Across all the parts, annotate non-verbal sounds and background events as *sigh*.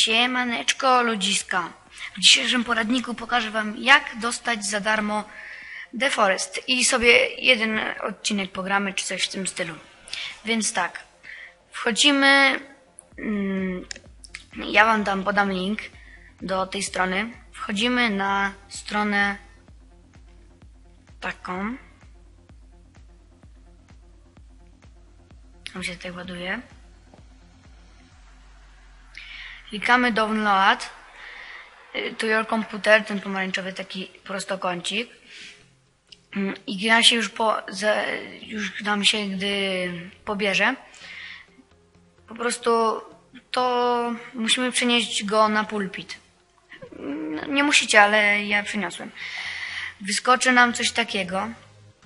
Siemaneczko ludziska. W dzisiejszym poradniku pokażę wam jak dostać za darmo The Forest i sobie jeden odcinek pogramy czy coś w tym stylu. Więc tak, wchodzimy, mm, ja wam tam podam link do tej strony. Wchodzimy na stronę taką. Tam się tutaj ładuje. Klikamy download y, to your computer, ten pomarańczowy taki prostokącik. Mm, I gra się już po, już nam się, gdy pobierze. Po prostu to musimy przenieść go na pulpit. No, nie musicie, ale ja przeniosłem. Wyskoczy nam coś takiego,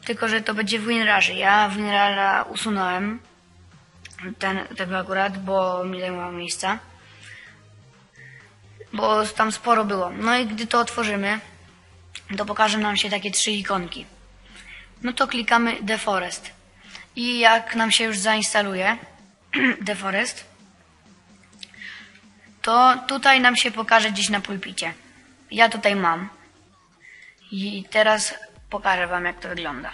tylko że to będzie w WinRarze. Ja WinRara usunąłem, ten, tego akurat, bo mi zajmowało miejsca bo tam sporo było. No i gdy to otworzymy, to pokażą nam się takie trzy ikonki. No to klikamy The Forest. I jak nam się już zainstaluje *clears throat* The Forest, to tutaj nam się pokaże gdzieś na pulpicie. Ja tutaj mam. I teraz pokażę wam jak to wygląda.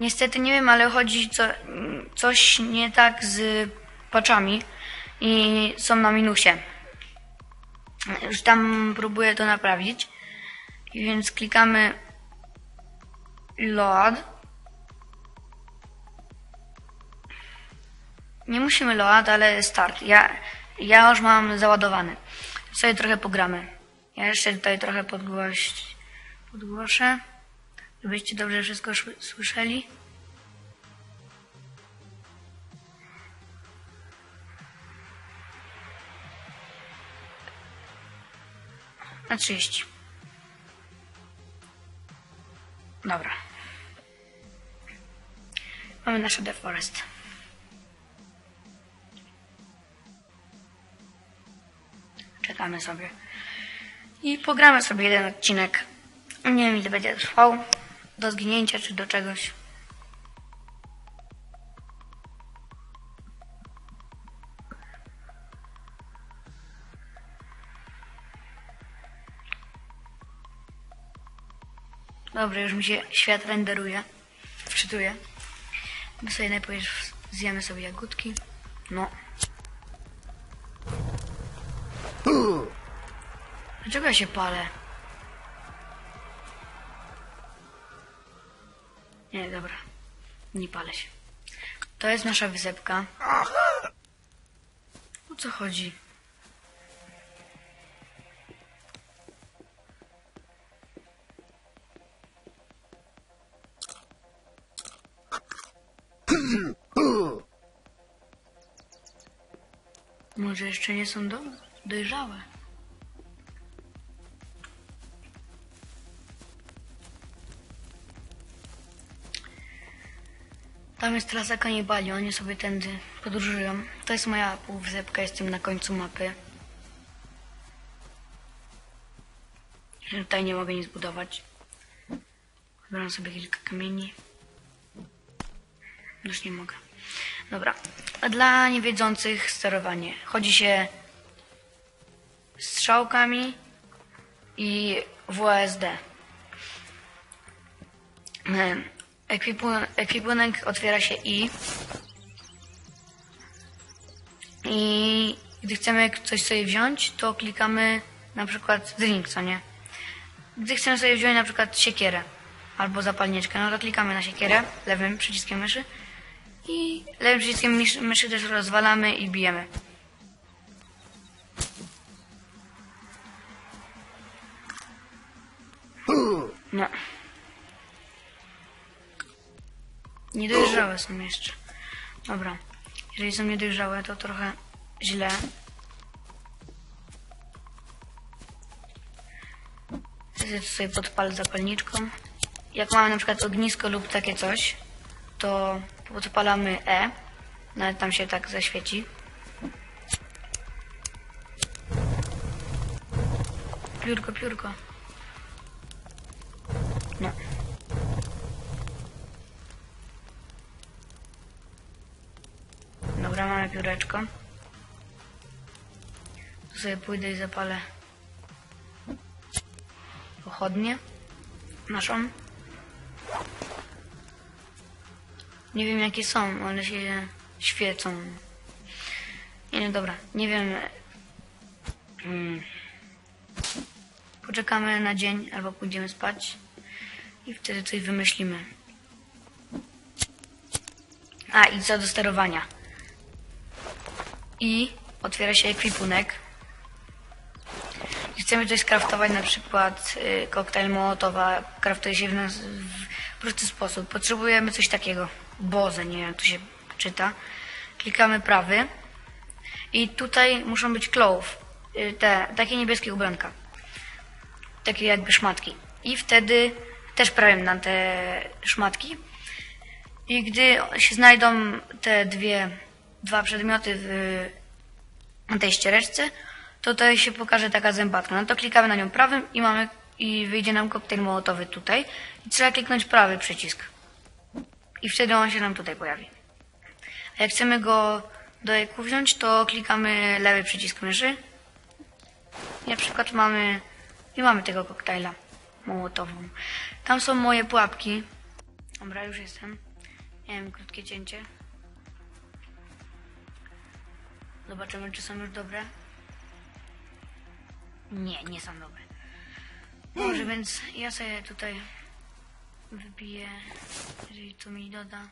Niestety nie wiem, ale chodzi co, coś nie tak z paczami i są na minusie. Już tam próbuję to naprawić. Więc klikamy load. Nie musimy load, ale start. Ja, ja już mam załadowany. Sobie trochę pogramy. Ja jeszcze tutaj trochę podgłoś, podgłoszę, żebyście dobrze wszystko słyszeli. Na 30. Dobra. Mamy nasze The Forest. Czekamy sobie. I pogramy sobie jeden odcinek. Nie wiem ile będzie trwał. Do zginięcia czy do czegoś. Dobra, już mi się świat renderuje. Wczytuje. My sobie najpierw zjemy sobie jagódki. No. Dlaczego ja się palę? Nie, dobra. Nie palę się. To jest nasza wysepka. O co chodzi? Może jeszcze nie są do, dojrzałe. Tam jest trasa kanibali, oni sobie tędy podróżują. To jest moja półwysepka, jestem na końcu mapy. Tutaj nie mogę nic budować. Zbieram sobie kilka kamieni. Już nie mogę. Dobra. Dla niewiedzących sterowanie. Chodzi się strzałkami i WASD. Ekwipunek, ekwipunek otwiera się I. I gdy chcemy coś sobie wziąć, to klikamy na przykład drink, co nie? Gdy chcemy sobie wziąć na przykład siekierę albo zapalniczkę, no to klikamy na siekierę lewym przyciskiem myszy i lewym przyciskiem myszy, też rozwalamy i bijemy. No. Niedojrzałe są jeszcze. Dobra. Jeżeli są niedojrzałe, to trochę źle. Ja sobie podpalę zapalniczką. Jak mamy na przykład ognisko lub takie coś, to podpalamy E. Nawet tam się tak zaświeci. Piórko, piórko. No. Dobra, mamy pióreczko. Tu sobie pójdę i zapalę pochodnie naszą. Nie wiem jakie są, ale się świecą. Nie no dobra, nie wiem. Hmm. Poczekamy na dzień albo pójdziemy spać i wtedy coś wymyślimy. A i co do sterowania. I otwiera się ekwipunek. I chcemy coś skraftować, na przykład y, koktajl Mołotowa, kraftuje się w, nas, w prosty sposób. Potrzebujemy coś takiego. Boze, nie wiem jak to się czyta. Klikamy prawy. I tutaj muszą być clove, y, te takie niebieskie ubranka. Takie jakby szmatki. I wtedy też prawię na te szmatki. I gdy się znajdą te dwie, dwa przedmioty w tej ściereczce, to tutaj się pokaże taka zębatka. No to klikamy na nią prawym i mamy i wyjdzie nam koktajl mołotowy tutaj. I trzeba kliknąć prawy przycisk. I wtedy on się nam tutaj pojawi. A jak chcemy go do eku wziąć, to klikamy lewy przycisk myszy. I na przykład mamy i mamy tego koktajla mołotową. Tam są moje pułapki. Dobra, już jestem. Miałem krótkie cięcie. Zobaczymy, czy są już dobre. Nie, nie są dobre. Dobrze, więc ja sobie tutaj wypiję, jeżeli to mi doda.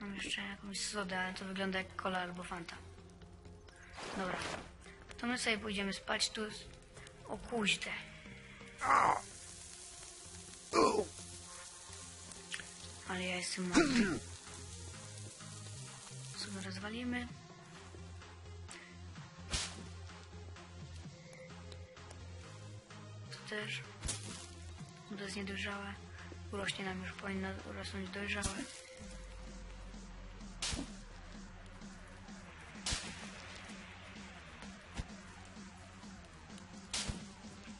Mam jeszcze jakąś sodę, ale to wygląda jak cola albo fanta. Dobra. To my sobie pójdziemy spać tu. O kuźdę. Ale ja jestem mądry. Sobie rozwalimy. Też. Bo To jest niedojrzałe. Urośnie nam już powinno urosnąć dojrzałe.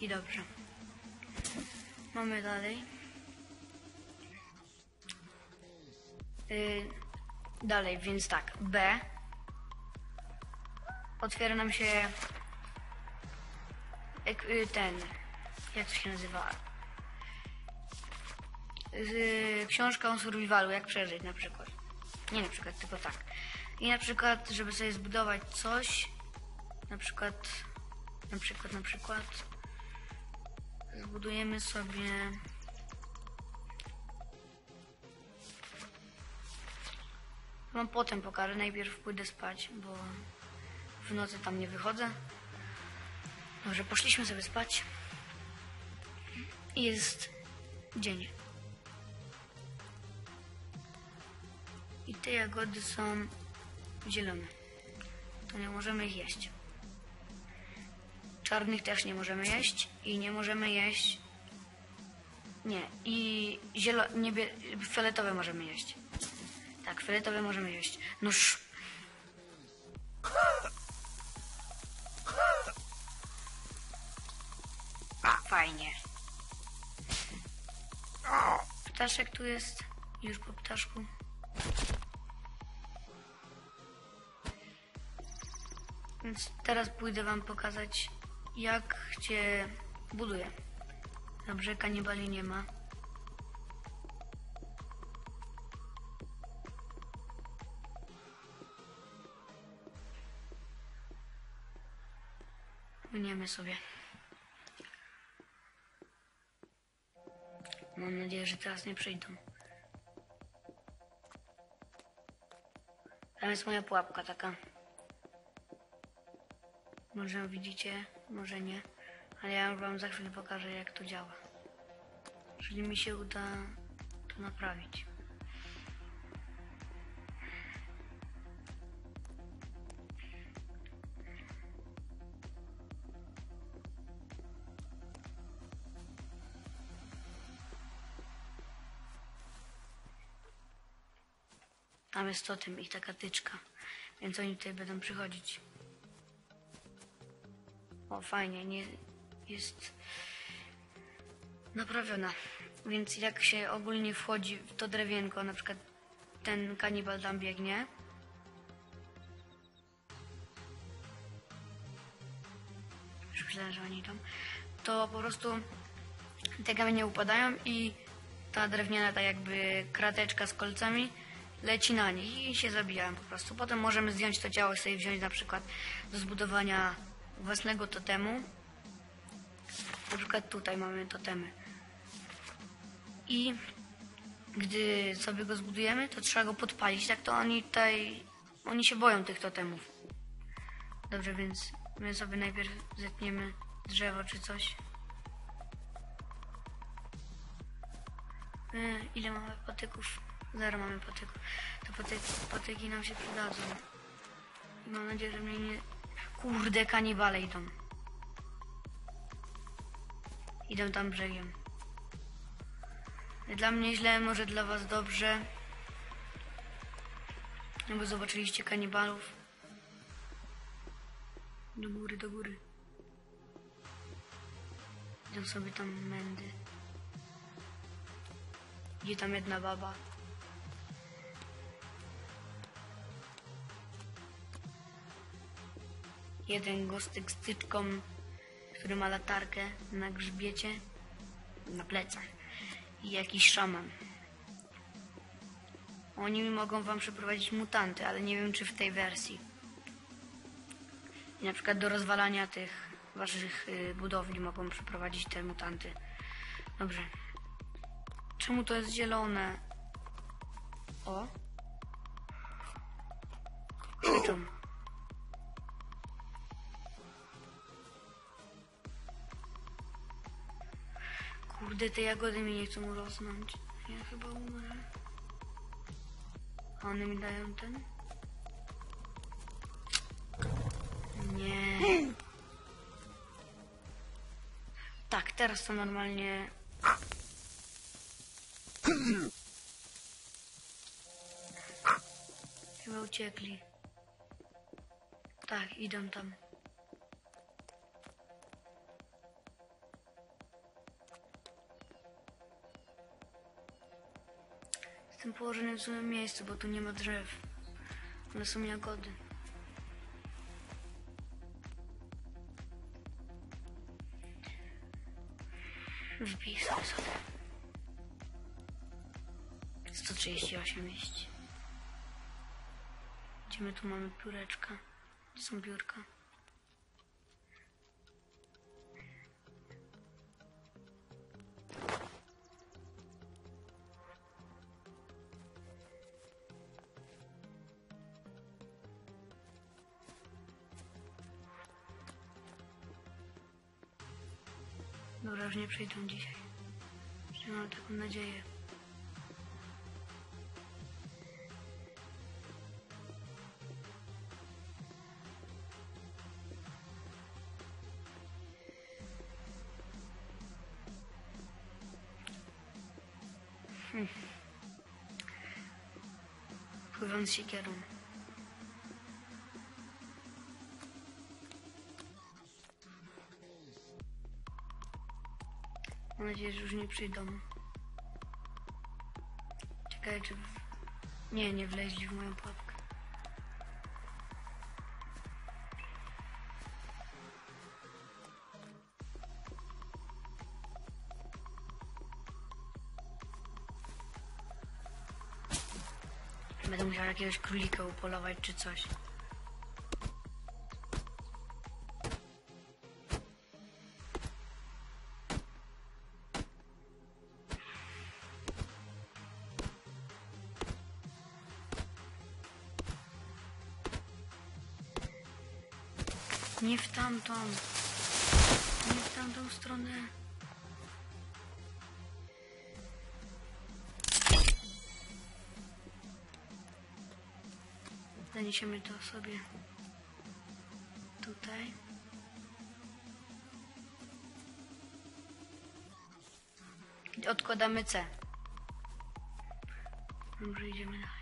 I dobrze. Mamy dalej. Y, dalej, więc tak. B. Otwiera nam się y, ten. Jak to się nazywa? Y, książka o survivalu, jak przeżyć na przykład. Nie na przykład, tylko tak. I na przykład, żeby sobie zbudować coś, na przykład, na przykład, na przykład, zbudujemy sobie Wam potem pokażę, najpierw pójdę spać, bo w nocy tam nie wychodzę. Dobrze, poszliśmy sobie spać. Jest dzień. I te jagody są zielone. To nie możemy ich jeść. Czarnych też nie możemy jeść i nie możemy jeść. Nie, i zielo... niebie... fioletowe możemy jeść. Tak, fioletowe możemy jeść. Noż. Fajnie. Ptaszek tu jest. Już po ptaszku. Więc teraz pójdę wam pokazać, jak się buduje. Dobrze, kanibali nie ma. Płyniemy sobie. Mam nadzieję, że teraz nie przyjdą. Tam jest moja pułapka taka. Może widzicie, może nie. Ale ja wam za chwilę pokażę, jak to działa. Jeżeli mi się uda to naprawić. Tam jest totem i taka tyczka. Więc oni tutaj będą przychodzić. O, fajnie, nie jest naprawiona. Więc jak się ogólnie wchodzi w to drewienko, na przykład ten kanibal tam biegnie. Już myślałem, że oni tam. To po prostu te kamienie upadają i ta drewniana tak jakby krateczka z kolcami leci na nich i się zabijają po prostu. Potem możemy zdjąć to ciało i sobie wziąć na przykład do zbudowania własnego totemu. Na przykład tutaj mamy totemy. I gdy sobie go zbudujemy, to trzeba go podpalić. Tak to oni tutaj, oni się boją tych totemów. Dobrze, więc my sobie najpierw zetniemy drzewo czy coś. E, ile mamy patyków? Zero mamy patyków. Te patyki, patyki nam się przydadzą. I mam nadzieję, że mnie nie... Kurde, kanibale idą. Idą tam brzegiem. Dla mnie źle, może dla was dobrze. No bo zobaczyliście kanibalów. Do góry, do góry. Idą sobie tam mędy. Gdzie tam jedna baba? Jeden gostyk z tyczką, który ma latarkę na grzbiecie, na plecach. I jakiś szaman. Oni mogą wam przeprowadzić mutanty, ale nie wiem czy w tej wersji. I na przykład do rozwalania tych waszych y, budowli mogą przeprowadzić te mutanty. Dobrze. Czemu to jest zielone? O. Krzyczą. Kurde, te jagody mi nie chcą rosnąć. Ja chyba umrę. A one mi dają ten? Nie. Tak, teraz to normalnie Chyba uciekli. Tak, idą tam. Jestem położony w złym miejscu, bo tu nie ma drzew. One są jagody. Sobie sobie. 138 mieści. Gdzie my tu mamy pióreczka? Gdzie są biurka? Przyjdą dzisiaj. Że mam taką nadzieję. Hmm. Pływam z siekierą. Nadzieję, że już nie przyjdą. Czekaj, czy... Nie, nie wleźli w moją pułapkę. Będę musiał jakiegoś królika upolować czy coś. Nie w tamtą. Nie w tamtą stronę. Zaniesiemy to sobie tutaj. I Odkładamy C. Może idziemy dalej.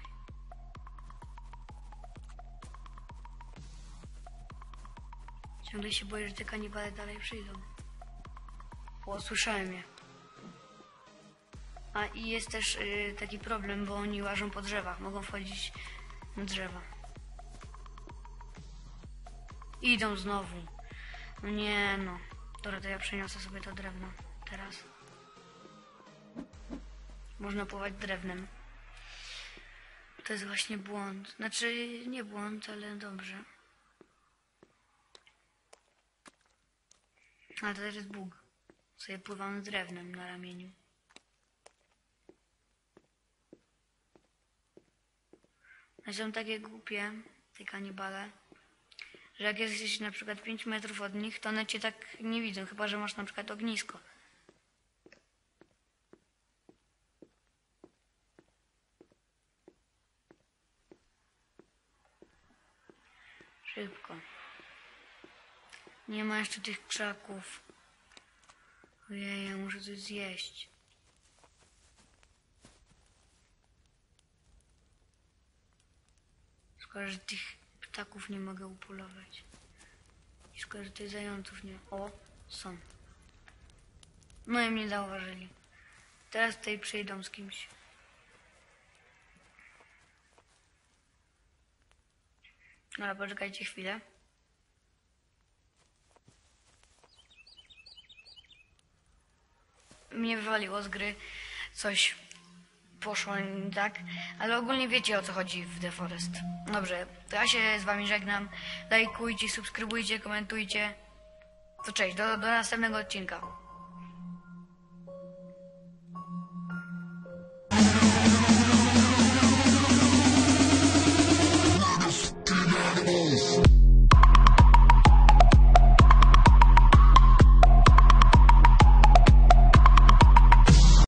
Ciągle się boję, że te kanibale dalej przyjdą. O, słyszałem je. A i jest też y, taki problem, bo oni łażą po drzewach, mogą wchodzić na drzewa. Idą znowu. No nie no. Dobra, to ja przeniosę sobie to drewno teraz. Można pływać drewnem. To jest właśnie błąd. Znaczy, nie błąd, ale dobrze. A to też jest bóg. Sobie pływam z drewnem na ramieniu. A są takie głupie, te kanibale, że jak jesteś na przykład 5 metrów od nich, to one cię tak nie widzą, chyba że masz na przykład ognisko. Szybko. Nie ma jeszcze tych krzaków. Ojej, ja muszę coś zjeść. Szkoda, że tych ptaków nie mogę upolować. I szkoda, że tych zająców nie... O, są. No i mnie zauważyli. Teraz tutaj przyjdą z kimś. Ale poczekajcie chwilę. Mnie wywaliło z gry. Coś poszło nie tak, ale ogólnie wiecie o co chodzi w The Forest. Dobrze, to ja się z wami żegnam. Lajkujcie, subskrybujcie, komentujcie. To cześć, do, do następnego odcinka.